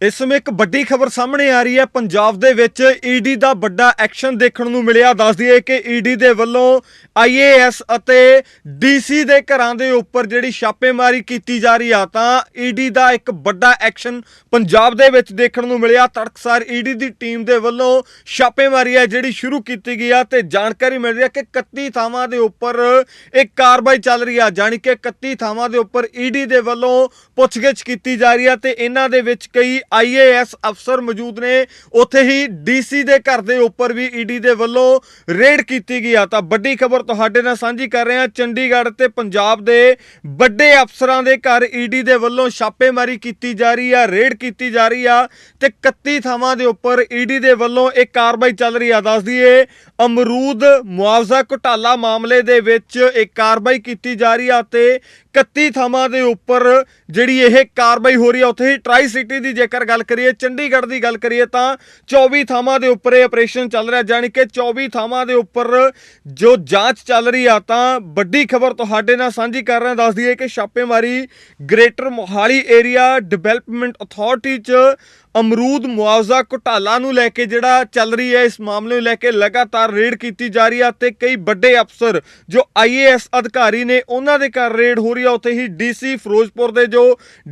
ਇਸ ਸਮੇਂ ਇੱਕ ਵੱਡੀ ਖਬਰ ਸਾਹਮਣੇ ਆ ਰਹੀ ਹੈ। ਪੰਜਾਬ ਦੇ ਵਿੱਚ ਈਡੀ ਦਾ ਵੱਡਾ ਐਕਸ਼ਨ ਦੇਖਣ ਨੂੰ ਮਿਲਿਆ। ਦੱਸ ਦਈਏ ਕਿ ਈਡੀ ਦੇ ਵੱਲੋਂ ਆਈਏਐਸ ਅਤੇ ਡੀਸੀ ਦੇ ਘਰਾਂ ਦੇ ਉੱਪਰ ਜਿਹੜੀ ਛਾਪੇਮਾਰੀ ਕੀਤੀ ਜਾ ਰਹੀ ਆ, ਤਾਂ ਈਡੀ ਦਾ ਇੱਕ ਵੱਡਾ ਐਕਸ਼ਨ ਪੰਜਾਬ ਦੇ ਵਿੱਚ ਦੇਖਣ ਨੂੰ ਮਿਲਿਆ। ਤੜਕਸਾਰ ਈਡੀ ਦੀ ਟੀਮ ਦੇ ਵੱਲੋਂ ਛਾਪੇਮਾਰੀ ਹੈ ਜਿਹੜੀ ਸ਼ੁਰੂ ਕੀਤੀ ਗਈ ਆ ਤੇ ਜਾਣਕਾਰੀ ਮਿਲ ਰਹੀ ਹੈ ਕਿ 31 ਥਾਵਾਂ ਦੇ ਉੱਪਰ ਇੱਕ ਕਾਰਵਾਈ ਚੱਲ ਰਹੀ ਆ, ਜਾਣੀ ਕਿ 31 ਥਾਵਾਂ ਦੇ ਉੱਪਰ ਈਡੀ ਦੇ ਵੱਲੋਂ ਪੁੱਛਗਿੱਛ ਕੀਤੀ ਜਾ ਰਹੀ ਆ ਤੇ ਇਹਨਾਂ ਦੇ ਵਿੱਚ ਕਈ ਆਈਏਐਸ ਅਫਸਰ ਮੌਜੂਦ ਨੇ। ਉੱਥੇ ਹੀ ਡੀਸੀ ਦੇ ਘਰ ਦੇ ਉੱਪਰ ਵੀ ਈਡੀ ਦੇ ਵੱਲੋਂ ਰੇਡ ਕੀਤੀ ਗਈ ਆ। ਤਾਂ ਵੱਡੀ ਖਬਰ ਤੁਹਾਡੇ ਨਾਲ ਸਾਂਝੀ ਕਰ ਰਹੇ ਹਾਂ ਚੰਡੀਗੜ੍ਹ ਤੇ ਪੰਜਾਬ ਦੇ ਵੱਡੇ ਅਫਸਰਾਂ ਦੇ ਘਰ ਈਡੀ ਦੇ ਵੱਲੋਂ ਛਾਪੇਮਾਰੀ ਕੀਤੀ ਜਾ ਰਹੀ ਆ, ਰੇਡ ਕੀਤੀ ਜਾ ਰਹੀ ਆ ਤੇ 31 ਥਾਵਾਂ ਦੇ ਉੱਪਰ ਈਡੀ ਦੇ ਵੱਲੋਂ ਇਹ ਕਾਰਵਾਈ ਚੱਲ ਰਹੀ ਆ। ਦੱਸ ਦਈਏ, ਅਮਰੂਦ ਮੁਆਵਜ਼ਾ ਘੁਟਾਲਾ ਮਾਮਲੇ ਦੇ ਵਿੱਚ ਇਹ ਕਾਰਵਾਈ ਕੀਤੀ ਜਾ ਰਹੀ ਆ ਤੇ 31 ਥਾਵਾਂ ਦੇ ਉੱਪਰ ਜਿਹੜੀ ਇਹ ਕਾਰਵਾਈ ਹੋ ਰਹੀ ਆ, ਉੱਥੇ ਹੀ ਟਰਾਈ ਸਿਟੀ ਦੀ ਜੇਕਰ ਗੱਲ ਕਰੀਏ, ਚੰਡੀਗੜ੍ਹ ਦੀ ਗੱਲ ਕਰੀਏ ਤਾਂ 24 ਥਾਵਾਂ ਦੇ ਉੱਪਰ ਇਹ ਆਪਰੇਸ਼ਨ ਚੱਲ ਰਿਹਾ। ਜਾਣੀ ਕਿ 24 ਥਾਵਾਂ ਦੇ ਉੱਪਰ ਜੋ ਜਾਂਚ ਚੱਲ ਰਹੀ ਆ, ਤਾਂ ਵੱਡੀ ਖਬਰ ਤੁਹਾਡੇ ਨਾਲ ਸਾਂਝੀ ਕਰ ਰਹੇ। ਹਾਂ ਦੱਸ ਦਈਏ ਕਿ ਛਾਪੇਮਾਰੀ greater Mohali area development authority 'ਚ ਅਮਰੂਦ ਮੁਆਵਜ਼ਾ ਘੁਟਾਲਾ ਨੂੰ ਲੈ ਕੇ ਜਿਹੜਾ ਚੱਲ ਰਹੀ ਹੈ, ਇਸ ਮਾਮਲੇ ਨੂੰ ਲੈ ਕੇ ਲਗਾਤਾਰ ਰੇਡ ਕੀਤੀ ਜਾ ਰਹੀ ਆ ਤੇ ਕਈ ਵੱਡੇ ਅਫਸਰ ਜੋ ਆਈਏਐਸ ਅਧਿਕਾਰੀ ਨੇ ਉਹਨਾਂ ਦੇ ਘਰ ਰੇਡ ਹੋ ਰਹੀ ਹੈ ਉੱਥੇ ਹੀ ਡੀਸੀ ਫਿਰੋਜ਼ਪੁਰ ਦੇ ਜੋ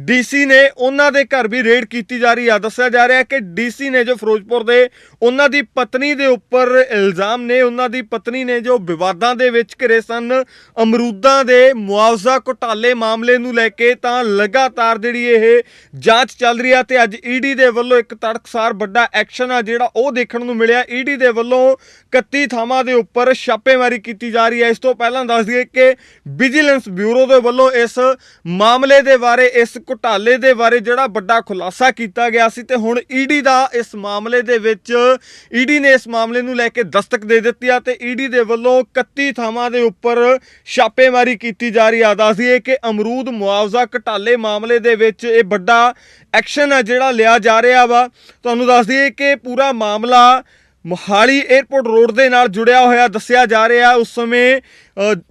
ਡੀਸੀ ਨੇ ਉਹਨਾਂ ਦੇ ਘਰ ਵੀ ਰੇਡ ਕੀਤੀ ਜਾ ਰਹੀ ਆ। ਦੱਸਿਆ ਜਾ ਰਿਹਾ ਹੈ ਕਿ ਡੀਸੀ ਨੇ ਜੋ ਫਿਰੋਜ਼ਪੁਰ ਦੇ ਉਹਨਾਂ ਦੀ ਪਤਨੀ ਦੇ ਉੱਪਰ ਇਲਜ਼ਾਮ ਨੇ, ਉਹਨਾਂ ਦੀ ਪਤਨੀ ਨੇ ਜੋ ਵਿਵਾਦਾਂ ਦੇ ਵਿੱਚ ਘਿਰੇ ਸਨ, ਅਮਰੂਦਾਂ ਦੇ ਮੁਆਵਜ਼ਾ ਘੁਟਾਲੇ ਮਾਮਲੇ ਨੂੰ ਲੈ ਕੇ ਤਾਂ ਲਗਾਤਾਰ ਜਿਹੜੀ ਇਹ ਜਾਂਚ ਚੱਲ ਰਹੀ ਆ ਤੇ ਅੱਜ ਈਡੀ ਦੇ ਵੱਲੋਂ ਇੱਕ ਤੜਕਸਾਰ ਵੱਡਾ ਐਕਸ਼ਨ ਆ ਜਿਹੜਾ ਉਹ ਦੇਖਣ ਨੂੰ ਮਿਲਿਆ। ਈਡੀ ਦੇ ਵੱਲੋਂ 31 ਥਾਵਾਂ ਦੇ ਉੱਪਰ ਛਾਪੇਮਾਰੀ ਕੀਤੀ ਜਾ ਰਹੀ ਹੈ। ਇਸ ਤੋਂ ਪਹਿਲਾਂ ਦੱਸ ਦਈਏ ਕਿ ਵਿਜੀਲੈਂਸ ਬਿਊਰੋ ਦੇ ਵੱਲੋਂ ਇਸ ਮਾਮਲੇ ਦੇ ਬਾਰੇ, ਇਸ ਘੁਟਾਲੇ ਦੇ ਬਾਰੇ ਜਿਹੜਾ ਵੱਡਾ ਖੁਲਾਸਾ ਕੀਤਾ ਗਿਆ ਸੀ ਤੇ ਹੁਣ ਈਡੀ ਦਾ ਇਸ ਮਾਮਲੇ ਦੇ ਵਿੱਚ, ਈਡੀ ਨੇ ਇਸ ਮਾਮਲੇ ਨੂੰ ਲੈ ਕੇ ਦਸਤਕ ਦੇ ਦਿੱਤੀ ਆ ਤੇ ਈਡੀ ਦੇ ਵੱਲੋਂ 31 ਥਾਵਾਂ ਦੇ ਉੱਪਰ ਛਾਪੇਮਾਰੀ ਕੀਤੀ ਜਾ ਰਹੀ ਆ। ਦੱਸ ਕਿ ਅਮਰੂਦ ਮੁਆਵਜ਼ਾ ਘਟਾਲੇ ਮਾਮਲੇ ਦੇ ਵਿੱਚ ਇਹ ਵੱਡਾ ਐਕਸ਼ਨ ਆ ਜਿਹੜਾ ਲਿਆ ਜਾ ਰਿਹਾ ਵਾ। ਤੁਹਾਨੂੰ ਦੱਸ ਦਈਏ ਕਿ ਪੂਰਾ ਮਾਮਲਾ ਮੋਹਾਲੀ 에ਅਰਪੋਰਟ ਰੋਡ ਦੇ ਨਾਲ ਜੁੜਿਆ ਹੋਇਆ ਦੱਸਿਆ ਜਾ ਰਿਹਾ। ਉਸ ਸਮੇਂ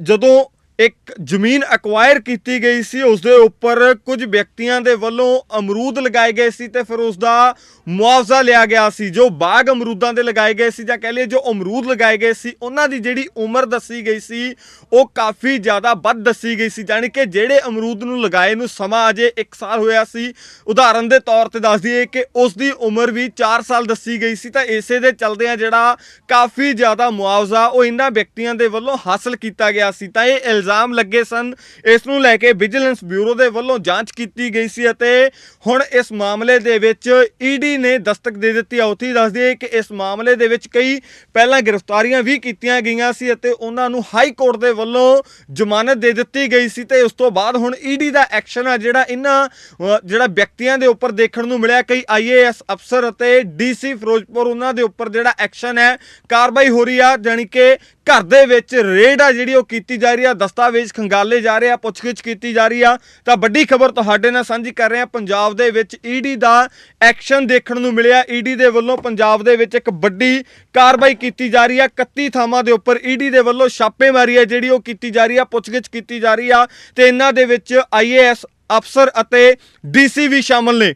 ਜਦੋਂ ਇੱਕ ਜ਼ਮੀਨ ਅਕਵਾਇਰ ਕੀਤੀ ਗਈ ਸੀ ਉਸ ਦੇ ਉੱਪਰ ਕੁਝ ਵਿਅਕਤੀਆਂ ਦੇ ਵੱਲੋਂ ਅਮਰੂਦ ਲਗਾਏ ਗਏ ਸੀ ਤੇ ਫਿਰ ਉਸ ਦਾ ਮੁਆਵਜ਼ਾ ਲਿਆ ਗਿਆ ਸੀ। ਜੋ ਬਾਗ ਅਮਰੂਦਾਂ ਦੇ ਲਗਾਏ ਗਏ ਸੀ ਜਾਂ ਕਹਿ ਲਈਏ ਜੋ ਅਮਰੂਦ ਲਗਾਏ ਗਏ ਸੀ, ਉਹਨਾਂ ਦੀ ਜਿਹੜੀ ਉਮਰ ਦੱਸੀ ਗਈ ਸੀ, ਉਹ ਕਾਫੀ ਜ਼ਿਆਦਾ ਵੱਧ ਦੱਸੀ ਗਈ ਸੀ। ਯਾਨੀ ਕਿ ਜਿਹੜੇ ਅਮਰੂਦ ਨੂੰ ਲਗਾਏ ਨੂੰ ਸਮਾਂ ਅਜੇ 1 ਸਾਲ ਹੋਇਆ ਸੀ। ਉਦਾਹਰਨ ਦੇ ਤੌਰ ਤੇ ਦੱਸ ਦਈਏ ਕਿ ਉਸ ਦੀ ਉਮਰ ਵੀ 4 ਸਾਲ ਦੱਸੀ ਗਈ ਸੀ ਤਾਂ ਇਸੇ ਦੇ ਚਲਦਿਆਂ ਜਿਹੜਾ ਕਾਫੀ ਜ਼ਿਆਦਾ ਮੁਆਵਜ਼ਾ ਉਹ ਇਹਨਾਂ ਵਿਅਕਤੀਆਂ ਦੇ ਵੱਲੋਂ ਹਾਸਲ ਕੀਤਾ ਗਿਆ ਸੀ। ਤਾਂ ਇਹ ਇਲਜ਼ਾਮ ਲੱਗੇ ਸਨ। ਇਸ ਨੂੰ ਲੈ ਕੇ ਵਿਜੀਲੈਂਸ ਬਿਊਰੋ ਦੇ ਵੱਲੋਂ ਜਾਂਚ ਕੀਤੀ ਗਈ ਸੀ ਅਤੇ ਹੁਣ ਇਸ ਮਾਮਲੇ ਦੇ ਵਿੱਚ ਈਡੀ ਨੇ ਦਸਤਕ ਦੇ ਦਿੱਤੀ ਆ। ਉੱਥੇ ਹੀ ਦੱਸ ਕਿ ਇਸ ਮਾਮਲੇ ਦੇ ਵਿੱਚ ਕਈ ਪਹਿਲਾਂ ਗ੍ਰਿਫਤਾਰੀਆਂ ਵੀ ਕੀਤੀਆਂ ਗਈਆਂ ਸੀ ਅਤੇ ਉਹਨਾਂ ਨੂੰ ਹਾਈ ਕੋਰਟ ਦੇ ਵੱਲੋਂ ਜ਼ਮਾਨਤ ਦੇ ਦਿੱਤੀ ਗਈ ਸੀ ਤੇ ਉਸ ਤੋਂ ਬਾਅਦ ਹੁਣ ਈਡੀ ਦਾ ਐਕਸ਼ਨ ਆ ਜਿਹੜਾ ਇਹਨਾਂ ਜਿਹੜਾ ਵਿਅਕਤੀਆਂ ਦੇ ਉੱਪਰ ਦੇਖਣ ਨੂੰ ਮਿਲਿਆ। ਕਈ ਆਈਏਐਸ ਅਫਸਰ ਅਤੇ ਡੀਸੀ ਫਿਰੋਜ਼ਪੁਰ ਉਹਨਾਂ ਦੇ ਉੱਪਰ ਜਿਹੜਾ ਐਕਸ਼ਨ ਹੈ, ਕਾਰਵਾਈ ਹੋ ਰਹੀ ਆ। ਜਾਣੀ ਕਿ ਘਰ ਦੇ ਵਿੱਚ ਰੇਡ ਆ ਜਿਹੜੀ ਉਹ ਕੀਤੀ ਜਾ ਰਹੀ ਆ, ਦਸਤਾਵੇਜ਼ ਖੰਗਾਲੇ ਜਾ ਰਹੇ ਆ, ਪੁੱਛਗਿੱਛ ਕੀਤੀ ਜਾ ਰਹੀ ਆ। ਤਾਂ ਵੱਡੀ ਖਬਰ ਤੁਹਾਡੇ ਨਾਲ ਸਾਂਝੀ ਕਰ ਰਹੇ ਆ, ਪੰਜਾਬ ਦੇ ਵਿੱਚ ਈਡੀ ਦਾ ਐਕਸ਼ਨ ਦੇਖਣ ਨੂੰ ਮਿਲਿਆ। ਈਡੀ ਦੇ ਵੱਲੋਂ ਪੰਜਾਬ ਦੇ ਵਿੱਚ ਇੱਕ ਵੱਡੀ ਕਾਰਵਾਈ ਕੀਤੀ ਜਾ ਰਹੀ ਆ। 31 ਥਾਵਾਂ ਦੇ ਉੱਪਰ ਈਡੀ ਦੇ ਵੱਲੋਂ ਛਾਪੇਮਾਰੀ ਆ ਜਿਹੜੀ ਉਹ ਕੀਤੀ ਜਾ ਰਹੀ ਆ, ਪੁੱਛਗਿੱਛ ਕੀਤੀ ਜਾ ਰਹੀ ਆ। ਤੇ ਇਹਨਾਂ ਦੇ ਵਿੱਚ ਆਈਏਐਸ ਅਫਸਰ ਅਤੇ ਡੀਸੀ ਵੀ ਸ਼ਾਮਲ ਨੇ।